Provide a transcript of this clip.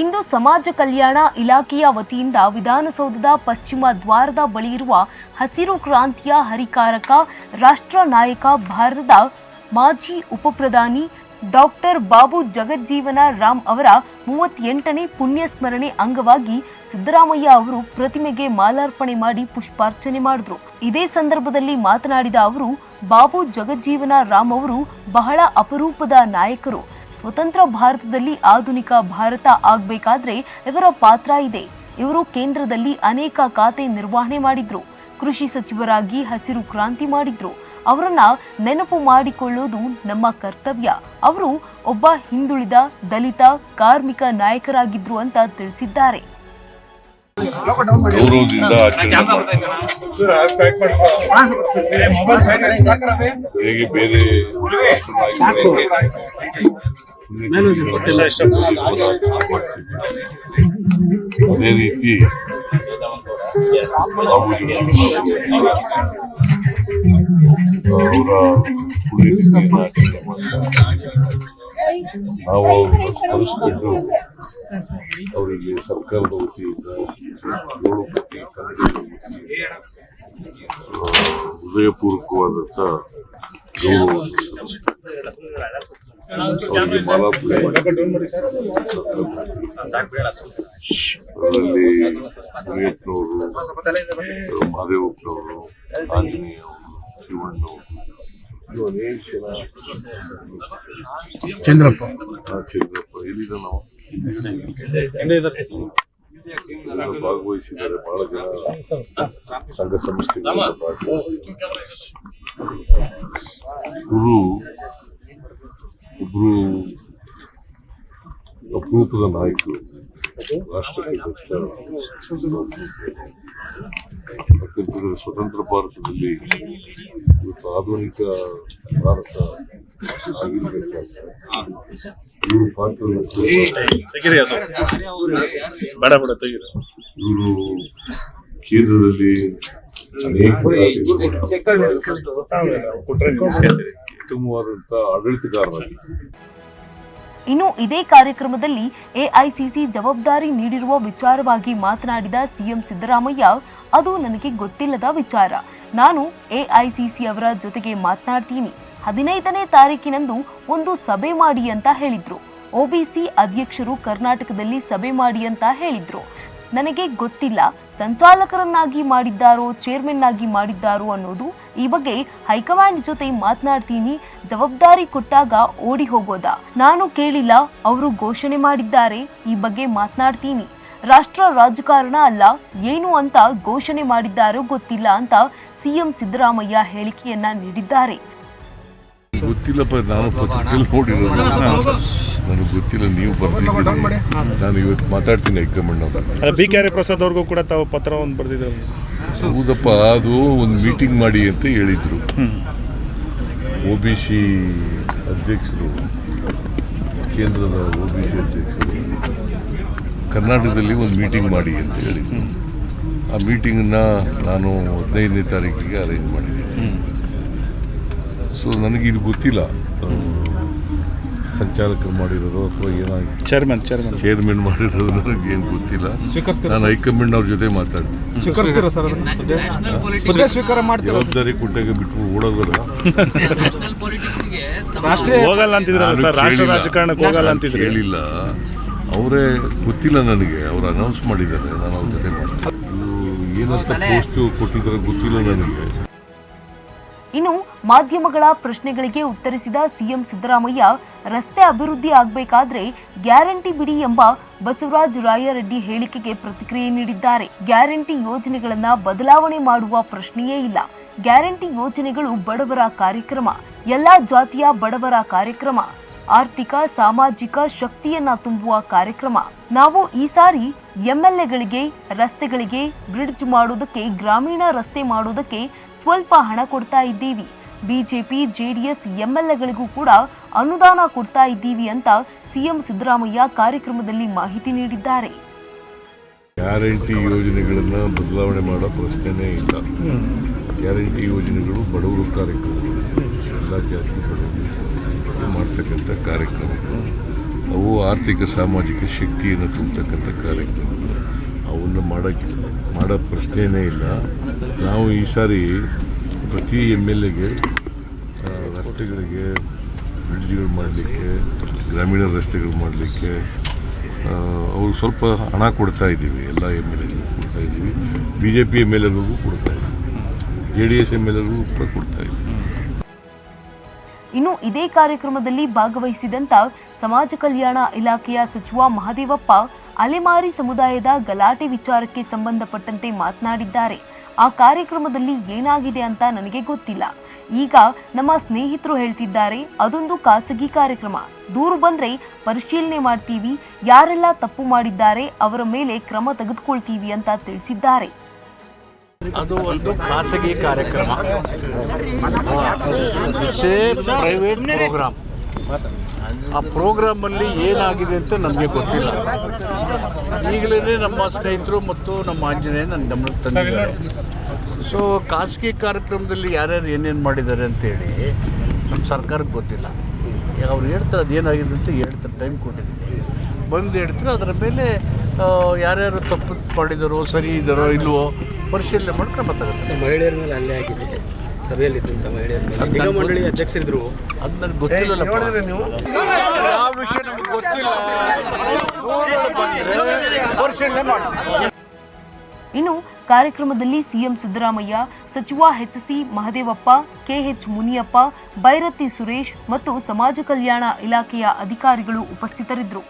ಇಂದು ಸಮಾಜ ಕಲ್ಯಾಣ ಇಲಾಖೆಯ ವತಿಯಿಂದ ವಿಧಾನಸೌಧದ ಪಶ್ಚಿಮ ದ್ವಾರದ ಬಳಿ ಇರುವ ಹಸಿರು ಕ್ರಾಂತಿಯ ಹರಿಕಾರಕ ರಾಷ್ಟ್ರ ನಾಯಕ ಭಾರತದ ಮಾಜಿ ಉಪಪ್ರಧಾನಿ ಡಾಕ್ಟರ್ ಬಾಬು ಜಗಜ್ಜೀವನ ರಾಮ್ ಅವರ ಮೂವತ್ತೆಂಟನೇ ಪುಣ್ಯ ಸ್ಮರಣೆ ಅಂಗವಾಗಿ ಸಿದ್ದರಾಮಯ್ಯ ಅವರು ಪ್ರತಿಮೆಗೆ ಮಾಲಾರ್ಪಣೆ ಮಾಡಿ ಪುಷ್ಪಾರ್ಚನೆ ಮಾಡಿದ್ರು. ಇದೇ ಸಂದರ್ಭದಲ್ಲಿ ಮಾತನಾಡಿದ ಅವರು, ಬಾಬು ಜಗಜ್ಜೀವನ ರಾಮ್ ಅವರು ಬಹಳ ಅಪರೂಪದ ನಾಯಕರು. ಸ್ವತಂತ್ರ ಭಾರತದಲ್ಲಿ ಆಧುನಿಕ ಭಾರತ ಆಗಬೇಕಾದ್ರೆ ಇವರ ಪಾತ್ರ ಇದೆ. ಇವರು ಕೇಂದ್ರದಲ್ಲಿ ಅನೇಕ ಖಾತೆ ನಿರ್ವಹಣೆ ಮಾಡಿದ್ರು. ಕೃಷಿ ಸಚಿವರಾಗಿ ಹಸಿರು ಕ್ರಾಂತಿ ಮಾಡಿದ್ರು. ಅವರನ್ನ ನೆನಪು ಮಾಡಿಕೊಳ್ಳೋದು ನಮ್ಮ ಕರ್ತವ್ಯ. ಅವರು ಒಬ್ಬ ಹಿಂದುಳಿದ ದಲಿತ ಕಾರ್ಮಿಕ ನಾಯಕರಾಗಿದ್ರು ಅಂತ ತಿಳಿಸಿದ್ದಾರೆ. ಗೌರವದಿಂದ ಆಚರಣೆ ಹೇಗೆ ಬೇರೆ ಅದೇ ರೀತಿ ನಾವು ಅವ್ರನ್ನ ಸ್ಮರಿಸಿಕೊಂಡು ಅವರಿಗೆ ಸರ್ಕಾರದ ವತಿಯಿಂದ ಏಳು ಕೋಟಿ ಹೃದಯಪೂರ್ವಕವಾದಂಥ ಗೌರವವನ್ನು ಮಾಡಿ ಅದರಲ್ಲಿ ಮುನಿಯಪ್ಪನವರು ಮಹದೇವಪ್ಪನವರು ಆಂಜನೇಯ ಶಿವಣ್ಣವರು. ಅನೇಕ ಜನ ಚಂದ್ರಪ್ಪ. ಆ, ಚಂದ್ರಪ್ಪ. ಎಲ್ಲಿದ ನಾವು? ಭಾಗವಹಿಸಿದ್ದಾರೆ. ಬಹಳ ಜನ ಸಂಘ ಸಂಸ್ಥೆಗಳ ಗುರು ಒಬ್ರು ಅಪರೂಪದ ನಾಯಕರು ರಾಷ್ಟ್ರಕ್ಕೆ ಸ್ವತಂತ್ರ ಭಾರತದಲ್ಲಿ ಆಧುನಿಕ ಭಾರತ ಇವರು ಕೇಂದ್ರದಲ್ಲಿ ಅನೇಕ ಉತ್ತಮವಾದಂತ ಆಡಳಿತಗಾರರಾಗಿದ್ದರು ಇನ್ನು ಇದೇ ಕಾರ್ಯಕ್ರಮದಲ್ಲಿ ಎಐಸಿಸಿ ಜವಾಬ್ದಾರಿ ನೀಡಿರುವ ವಿಚಾರವಾಗಿ ಮಾತನಾಡಿದ ಸಿಎಂ ಸಿದ್ದರಾಮಯ್ಯ, ಅದು ನನಗೆ ಗೊತ್ತಿಲ್ಲದ ವಿಚಾರ. ನಾನು ಎಐಸಿಸಿ ಅವರ ಜೊತೆಗೆ ಮಾತನಾಡ್ತೀನಿ. ಹದಿನೈದನೇ ತಾರೀಕಿನಂದು ಒಂದು ಸಭೆ ಮಾಡಿ ಅಂತ ಹೇಳಿದ್ರು. ಒಬಿಸಿ ಅಧ್ಯಕ್ಷರು ಕರ್ನಾಟಕದಲ್ಲಿ ಸಭೆ ಮಾಡಿ ಅಂತ ಹೇಳಿದ್ರು. ನನಗೆ ಗೊತ್ತಿಲ್ಲ. ಸಂಚಾಲಕರನ್ನಾಗಿ ಮಾಡಿದ್ದಾರೋ ಚೇರ್ಮನ್ ಆಗಿ ಮಾಡಿದ್ದಾರೋ ಅನ್ನೋದು ಈ ಬಗ್ಗೆ ಹೈಕಮಾಂಡ್ ಜೊತೆ ಮಾತನಾಡ್ತೀನಿ. ಜವಾಬ್ದಾರಿ ಕೊಟ್ಟಾಗ ಓಡಿ ಹೋಗೋದಾ? ನಾನು ಕೇಳಿಲ್ಲ, ಅವರು ಘೋಷಣೆ ಮಾಡಿದ್ದಾರೆ, ಈ ಬಗ್ಗೆ ಮಾತನಾಡ್ತೀನಿ. ರಾಷ್ಟ್ರ ರಾಜಕಾರಣ ಅಲ್ಲ, ಏನು ಅಂತ ಘೋಷಣೆ ಮಾಡಿದ್ದಾರೋ ಗೊತ್ತಿಲ್ಲ ಅಂತ ಸಿಎಂ ಸಿದ್ದರಾಮಯ್ಯ ಹೇಳಿಕೆಯನ್ನ ನೀಡಿದ್ದಾರೆ. ಗೊತ್ತಿಲ್ಲಪ್ಪ ನಾನು ಪತ್ರಿಕೆಯಲ್ಲಿ ನೋಡಿರೋದು ನನಗೆ ಗೊತ್ತಿಲ್ಲ ನೀವು ಬರ್ತಿದ್ದೀರಿ ನಾನು ಇವತ್ತು ಮಾತಾಡ್ತೀನಿ ಹೈಕಮಾಂಡ್ ಅವ್ರ ಬಿ ಕೆ ಆರ್ ಪ್ರಸಾದ್ ಅವ್ರಿಗೂ ಕೂಡ ತಾವು ಪತ್ರ ಒಂದು ಬರೆದಿದ್ದಾರೆ ಹೌದಪ್ಪ ಅದು ಒಂದು ಮೀಟಿಂಗ್ ಮಾಡಿ ಅಂತ ಹೇಳಿದ್ರು ಒ ಬಿ ಸಿ ಅಧ್ಯಕ್ಷರು ಕೇಂದ್ರದ ಒ ಬಿ ಸಿ ಅಧ್ಯಕ್ಷರು ಕರ್ನಾಟಕದಲ್ಲಿ ಒಂದು ಮೀಟಿಂಗ್ ಮಾಡಿ ಅಂತ ಹೇಳಿದ್ರು ಆ ಮೀಟಿಂಗನ್ನ ನಾನು ಹದಿನೈದನೇ ತಾರೀಕಿಗೆ ಅರೇಂಜ್ ಮಾಡಿದ್ದೀನಿ ಸೊ ನನಗೆ ಇದು ಗೊತ್ತಿಲ್ಲ. ಸಂಚಾಲಕರು ಮಾಡಿರೋದು ಅಥವಾ ಏನಾಗಿ ಚೇರ್ಮನ್ ಚೇರ್ಮನ್ ಚೇರ್ಮನ್ ಮಾಡಿರೋದು ನನಗೆ ಏನು ಗೊತ್ತಿಲ್ಲ. ನಾನು ಹೈಕಮಾಂಡ್ ಅವ್ರ ಜೊತೆ ಮಾತಾಡ್ತೀನಿ. ಸ್ವೀಕರಿಸ್ತೀರಾ ಸರ್ ಹುದ್ದೆ ಸ್ವೀಕಾರ ಮಾಡ್ತೀರಾ ಜವಾಬ್ದಾರಿ ಕೊಟ್ಟಾಗ ಬಿಟ್ಟು ಓಡೋದಲ್ಲ ಹೋಗಲ್ಲ ಅಂತಿದ್ರಲ್ಲ ಸರ್ ರಾಷ್ಟ್ರ. ರಾಜಕಾರಣಕ್ಕೆ ಹೋಗಲ್ಲ ಅಂತಿದ್ರು. ಹೇಳಿಲ್ಲ ಅವರೇ ಗೊತ್ತಿಲ್ಲ ನನಗೆ. ಅವ್ರು ಅನೌನ್ಸ್ ಮಾಡಿದ್ದಾರೆ. ನಾನು ಅವ್ರ ಜೊತೆ ಮಾತಾಡ್ತೀನಿ. ಏನಂತ ಪೋಸ್ಟ್ ಕೊಟ್ಟಿದ್ದಾರೆ ಗೊತ್ತಿಲ್ಲ ನನಗೆ. ಇನ್ನು ಮಾಧ್ಯಮಗಳ ಪ್ರಶ್ನೆಗಳಿಗೆ ಉತ್ತರಿಸಿದ ಸಿಎಂ ಸಿದ್ದರಾಮಯ್ಯ, ರಸ್ತೆ ಅಭಿವೃದ್ಧಿ ಆಗಬೇಕಾದ್ರೆ ಗ್ಯಾರಂಟಿ ಬಿಡಿ ಎಂಬ ಬಸವರಾಜ ರಾಯರೆಡ್ಡಿ ಹೇಳಿಕೆಗೆ ಪ್ರತಿಕ್ರಿಯೆ ನೀಡಿದ್ದಾರೆ. ಗ್ಯಾರಂಟಿ ಯೋಜನೆಗಳನ್ನ ಬದಲಾವಣೆ ಮಾಡುವ ಪ್ರಶ್ನೆಯೇ ಇಲ್ಲ. ಗ್ಯಾರಂಟಿ ಯೋಜನೆಗಳು ಬಡವರ ಕಾರ್ಯಕ್ರಮ, ಎಲ್ಲಾ ಜಾತಿಯ ಬಡವರ ಕಾರ್ಯಕ್ರಮ, ಆರ್ಥಿಕ, ಸಾಮಾಜಿಕ ಶಕ್ತಿಯನ್ನ ತುಂಬುವ ಕಾರ್ಯಕ್ರಮ. ನಾವು ಈ ಸಾರಿ ಎಂಎಲ್ಎಗಳಿಗೆ, ರಸ್ತೆಗಳಿಗೆ ಬ್ರಿಡ್ಜ್ ಮಾಡೋದಕ್ಕೆ, ಗ್ರಾಮೀಣ ರಸ್ತೆ ಮಾಡೋದಕ್ಕೆ ಸ್ವಲ್ಪ ಹಣ ಕೊಡ್ತಾ ಇದ್ದೀವಿ. ಬಿಜೆಪಿ, ಜೆಡಿಎಸ್ ಎಂಎಲ್ಎಗಳಿಗೂ ಕೂಡ ಅನುದಾನ ಕೊಡ್ತಾ ಇದ್ದೀವಿ ಅಂತ ಸಿಎಂ ಸಿದ್ದರಾಮಯ್ಯ ಕಾರ್ಯಕ್ರಮದಲ್ಲಿ ಮಾಹಿತಿ ನೀಡಿದ್ದಾರೆ. ಗ್ಯಾರಂಟಿ ಯೋಜನೆಗಳನ್ನು ಬದಲಾವಣೆ ಮಾಡೋ ಪ್ರಶ್ನೆನೇ ಇಲ್ಲ. ಗ್ಯಾರಂಟಿ ಯೋಜನೆಗಳು ಬಡವರು ಕಾರ್ಯಕ್ರಮಗಳು ಮಾಡ್ತಕ್ಕಂಥ ಕಾರ್ಯಕ್ರಮಗಳು. ಅವು ಆರ್ಥಿಕ ಸಾಮಾಜಿಕ ಶಕ್ತಿಯನ್ನು ತುಂಬತಕ್ಕಂಥ ಕಾರ್ಯಕ್ರಮಗಳು. ಅವನ್ನು ಮಾಡೋಕ್ಕೆ ಮಾಡೋ ಪ್ರಶ್ನೆಯೇ ಇಲ್ಲ. ನಾವು ಈ ಸಾರಿ ಪ್ರತಿ ಎಂ ಎಲ್ ಎಗೆ ರಸ್ತೆಗಳಿಗೆ, ಬ್ರಿಡ್ಜ್ಗಳು ಮಾಡಲಿಕ್ಕೆ, ಗ್ರಾಮೀಣ ರಸ್ತೆಗಳು ಮಾಡಲಿಕ್ಕೆ ಅವರು ಸ್ವಲ್ಪ ಹಣ ಕೊಡ್ತಾ ಇದ್ದೀವಿ, ಎಲ್ಲ ಎಂ ಎಲ್ ಎಗೂ ಕೊಡ್ತಾ ಇದ್ದೀವಿ. B J P M L ಎಗಳಿಗೂ ಕೊಡ್ತಾ ಇದ್ದೀವಿ J D S M L ಎಗೂ ಕೂಡ ಕೊಡ್ತಾ ಇದ್ದೀವಿ ಇನ್ನು ಇದೇ ಕಾರ್ಯಕ್ರಮದಲ್ಲಿ ಭಾಗವಹಿಸಿದಂತ ಸಮಾಜ ಕಲ್ಯಾಣ ಇಲಾಖೆಯ ಸಚಿವ ಮಹದೇವಪ್ಪ ಅಲೆಮಾರಿ ಸಮುದಾಯದ ಗಲಾಟೆ ವಿಚಾರಕ್ಕೆ ಸಂಬಂಧಪಟ್ಟಂತೆ ಮಾತನಾಡಿದ್ದಾರೆ. ಆ ಕಾರ್ಯಕ್ರಮದಲ್ಲಿ ಏನಾಗಿದೆ ಅಂತ ನನಗೆ ಗೊತ್ತಿಲ್ಲ. ಈಗ ನಮ್ಮ ಸ್ನೇಹಿತರು ಹೇಳ್ತಿದ್ದಾರೆ, ಅದೊಂದು ಖಾಸಗಿ ಕಾರ್ಯಕ್ರಮ. ದೂರು ಬಂದ್ರೆ ಪರಿಶೀಲನೆ ಮಾಡ್ತೀವಿ. ಯಾರೆಲ್ಲ ತಪ್ಪು ಮಾಡಿದ್ದಾರೆ, ಅವರ ಮೇಲೆ ಕ್ರಮ ತೆಗೆದುಕೊಳ್ತೀವಿ ಅಂತ ತಿಳಿಸಿದ್ದಾರೆ. ಅದು ಒಂದು ಖಾಸಗಿ ಕಾರ್ಯಕ್ರಮ. ಪ್ರೈವೇಟ್ ಪ್ರೋಗ್ರಾಮ್ ಆ ಪ್ರೋಗ್ರಾಮಲ್ಲಿ ಏನಾಗಿದೆ ಅಂತ ನಮಗೆ ಗೊತ್ತಿಲ್ಲ. ಈಗಲೇ ನಮ್ಮ ಸ್ನೇಹಿತರು ಮತ್ತು ನಮ್ಮ ಆಂಜನೇಯ ನನ್ನ ಗಮನಕ್ಕೆ ತಂದಿದ್ದಾರೆ ಸೊ ಖಾಸಗಿ ಕಾರ್ಯಕ್ರಮದಲ್ಲಿ ಯಾರ್ಯಾರು ಏನೇನು ಮಾಡಿದ್ದಾರೆ ಅಂತೇಳಿ ನಮ್ಮ ಸರ್ಕಾರಕ್ಕೆ ಗೊತ್ತಿಲ್ಲ. ಅವ್ರು ಹೇಳ್ತಾರೆ ಅದೇನಾಗಿದೆ ಅಂತ ಹೇಳ್ತಾರೆ ಟೈಮ್ ಕೊಟ್ಟಿದ್ದೀನಿ. ಬಂದು ಹೇಳ್ತಾರೆ, ಅದರ ಮೇಲೆ ಯಾರ್ಯಾರು ತಪ್ಪು ಮಾಡಿದಾರೋ, ಸರಿ ಇದ್ದಾರೋ ಇಲ್ವೋ, ಪರಿಶೀಲನೆ ಮಾಡ್ಕೊಂಡು ತಗುತ್ತೆ ಮಹಿಳೆಯರ ಮೇಲೆ ಅಲ್ಲೇ ಆಗಿದೆ. ಸಭೆಯಲ್ಲಿದ್ದಂಥ ಮಹಿಳೆಯರ ನಿಗಮ ಮಂಡಳಿ ಅಧ್ಯಕ್ಷರಿದ್ರು. ಅದು ನನಗೆ ಗೊತ್ತಿಲ್ಲ ಯಾವ ವಿಷಯ ನಮ್ಗೆ ಗೊತ್ತಿಲ್ಲ. ಇನ್ನು ಕಾರ್ಯಕ್ರಮದಲ್ಲಿ ಸಿಎಂ ಸಿದ್ದರಾಮಯ್ಯ ಸಚಿವ ಎಚ್ಸಿ ಮಹದೇವಪ್ಪ ಕೆಎಚ್ ಮುನಿಯಪ್ಪ ಬೈರತಿ ಸುರೇಶ್ ಮತ್ತು ಸಮಾಜ ಕಲ್ಯಾಣ ಇಲಾಖೆಯ ಅಧಿಕಾರಿಗಳು ಉಪಸ್ಥಿತರಿದ್ದರು.